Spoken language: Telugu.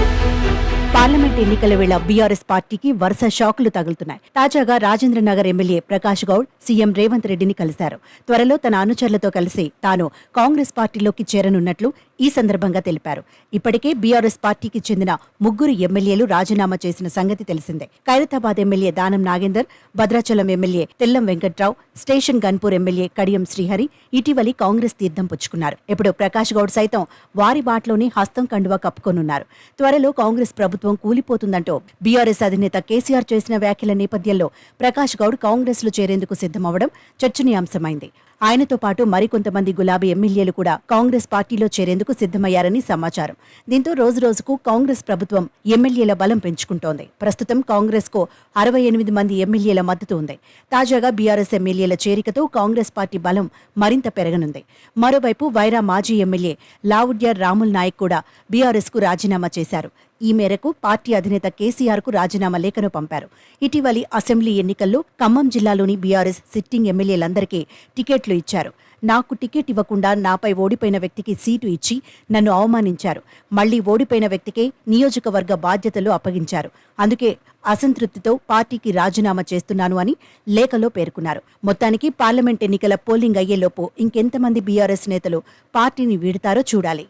thank you పార్లమెంట్ ఎన్నికల వేళ బీఆర్ఎస్ పార్టీకి వరుస షాకులు తగులుతున్నాయి. తాజాగా రాజేంద్రనగర్ ఎమ్మెల్యే ప్రకాష్ గౌడ్ సీఎం రేవంత్ రెడ్డిని కలిశారు. త్వరలో తన అనుచరులతో కలిసి తాను కాంగ్రెస్ పార్టీలోకి చేరనున్నట్లు ఈ సందర్భంగా తెలిపారు. ఇప్పటికే బీఆర్ఎస్ పార్టీకి చెందిన ముగ్గురు ఎమ్మెల్యేలు రాజీనామా చేసిన సంగతి తెలిసిందే. Khairatabad MLA Danam Nagender Bhadrachalam MLA Tellam Venkatrao station Ghanpur MLA Kadiyam Srihari ఇటీవలి కాంగ్రెస్ తీర్థం పుచ్చుకున్నారు. ఇప్పుడు ప్రకాష్ గౌడ్ సైతం వారి బాటలోనే హస్తం కండువా కప్పుకొనున్నారు. త్వరలో కాంగ్రెస్ ప్రభుత్వం కూలిపోతుందంటూ బీఆర్ఎస్ అధినేత కేసీఆర్ చేసిన వ్యాఖ్యల నేపథ్యంలో ప్రకాష్ గౌడ్ కాంగ్రెస్లో చేరేందుకు సిద్ధమవడం చర్చనీయాంశమైంది. ఆయనతో పాటు మరికొంతమంది గులాబీ ఎమ్మెల్యేలు కూడా కాంగ్రెస్ పార్టీలో చేరేందుకు సిద్ధమయ్యారని సమాచారం. దీంతో రోజురోజుకు కాంగ్రెస్ ప్రభుత్వం ఎమ్మెల్యేల బలం పెంచుకుంటోంది. ప్రస్తుతం కాంగ్రెస్కు అరవై ఎనిమిది మంది ఎమ్మెల్యేల మద్దతు ఉంది. తాజాగా బీఆర్ఎస్ ఎమ్మెల్యేల చేరికతో కాంగ్రెస్ పార్టీ బలం మరింత పెరగనుంది. మరోవైపు వైరా మాజీ ఎమ్మెల్యే లావుడ్యార్ రాముల్ నాయక్ కూడా బీఆర్ఎస్కు రాజీనామా చేశారు. ఈ మేరకు పార్టీ అధినేత కేసీఆర్కు రాజీనామా లేఖను పంపారు. ఇటీవలి అసెంబ్లీ ఎన్నికల్లో ఖమ్మం జిల్లాలోని బీఆర్ఎస్ సిట్టింగ్ ఎమ్మెల్యేలందరికీ టికెట్లు ఇచ్చారు. నాకు టికెట్ ఇవ్వకుండా నాపై ఓడిపోయిన వ్యక్తికి సీటు ఇచ్చి నన్ను అవమానించారు. మళ్ళీ ఓడిపోయిన వ్యక్తికే నియోజకవర్గ బాధ్యతలు అప్పగించారు. అందుకే అసంతృప్తితో పార్టీకి రాజీనామా చేస్తున్నాను అని లేఖలో పేర్కొన్నారు. మొత్తానికి పార్లమెంట్ ఎన్నికల పోలింగ్ అయ్యేలోపు ఇంకెంతమంది బీఆర్ఎస్ నేతలు పార్టీని వీడతారో చూడాలి.